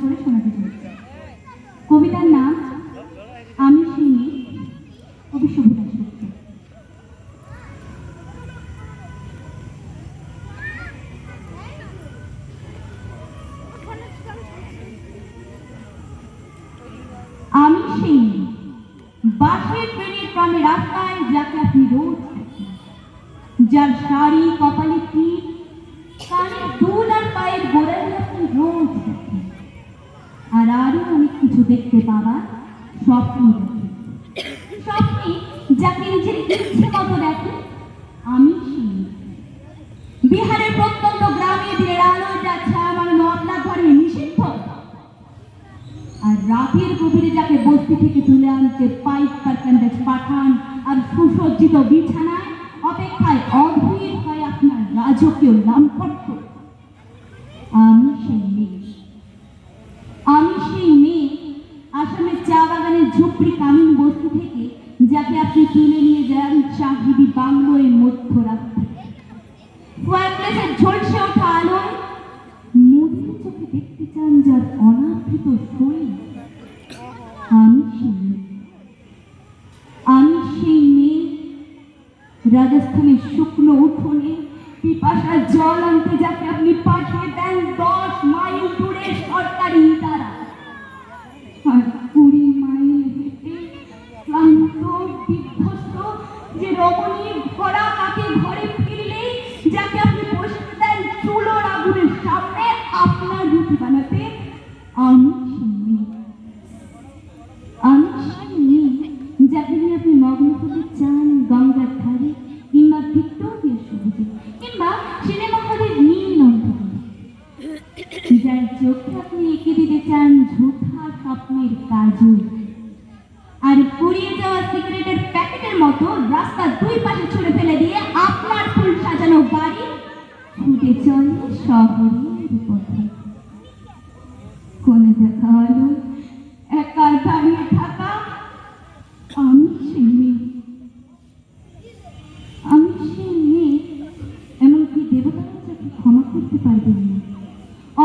করে শোনাতে চলেছি। কবিতার নাম, আমি শুনি কবি শুভদাস আমি সেই বাসের ট্রেনের প্রাণে রাস্তায় যাকে আপনি রোজ যার শাড়ি, কপালে দেখতে পাবার স্বপ্ন দেখেন স্বপ্নে যাকে নিজের ইচ্ছে মতো দেখে, আমি বিহারের প্রত্যন্ত গ্রামে দিনের আলো যা ছায়া মারানো আপনার ঘরে নিষিদ্ধ। আর রাতের গভীরে যাকে বস্তি থেকে তুলে আনতে পাইপ কারকান্ডাজ পাঠান আর সুসজ্জিত বিছানায়, অপেক্ষায় অধীর হয় আপনার রাজকীয় লাম্পট্য আমি সেই মেয়ে। আমি সেই মেয়ে। ফায়ারপ্লেসের ঝলসে ওঠা আলোয় নদীর চোখে দেখতে চান যার অনাবৃত শরীর। আমি সেই আমি সেই মেয়ে। রাজস্থানের শুকনো উঠোনে পিপাসার জল আনতে যাকে আপনি পাঠিয়ে দেন দশ মাইল দূরে সরকারি তারা আর কুড়ি মাইল হেঁটে ক্লান্ত, বিধ্বস্ত যে রমণীর ভরা কাকে ঘরে আর পুড়িয়ে যাওয়া সিগারেটের প্যাকেটের মতো রাস্তার দুই পাশে ছুড়ে ফেলে দিয়ে আপনার ফুল সাজানো গাড়ি ছুটে চলে শহরের পথে। কোনে দেখা হলো একা দাঁড়িয়ে থাকা, আমি সেই মেয়ে। আমি সেই মেয়ে, এমনকি দেবতারা যাকে ক্ষমা করতে পারবেন না।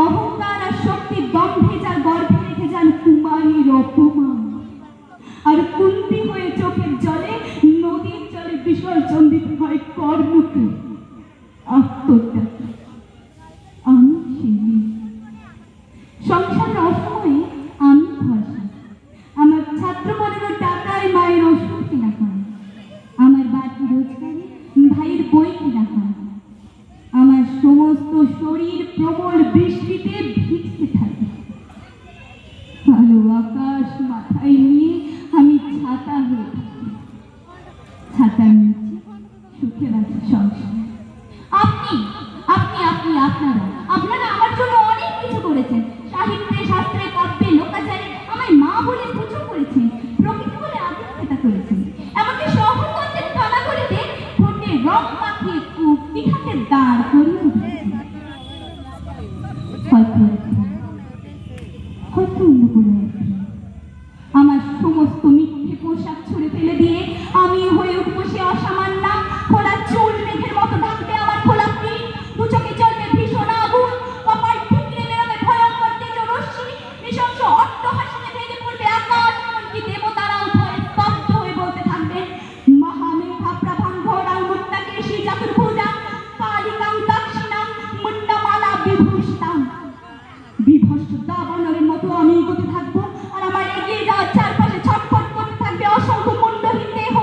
অহংকার আর শক্তির দম্ভে যার গর্ভে রেখে যান কুমারীর অপমান দিতে হয় কর্মকে আত্মত্যাগ আমি সেই মেয়ে। সংসারের অসময়ে আমি ভরসা আমার ছাত্র মনের টাকায় মায়ের ওষুধ কেনা হয় আমার বাকি রোজগারে ভাইয়ের বই কেনা হয় আমার সমস্ত শরীর প্রবল দাঁড় করিয়ে উঠেছেন হয়তো হয়তো অন্য কোনো মুন্ডমালা বিভস্ত দাবানলের মতো আমি এগোতে থাকব। আর আমার এগিয়ে যাওয়ার চারপাশে ছটফট করতে থাকবে অসংখ্য মুন্ডহীন দেহ,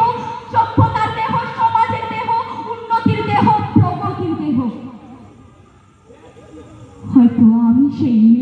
সভ্যতার দেহ, সমাজের দেহ, উন্নতির দেহ, প্রগতির দেহ। হয়তো আমি সেই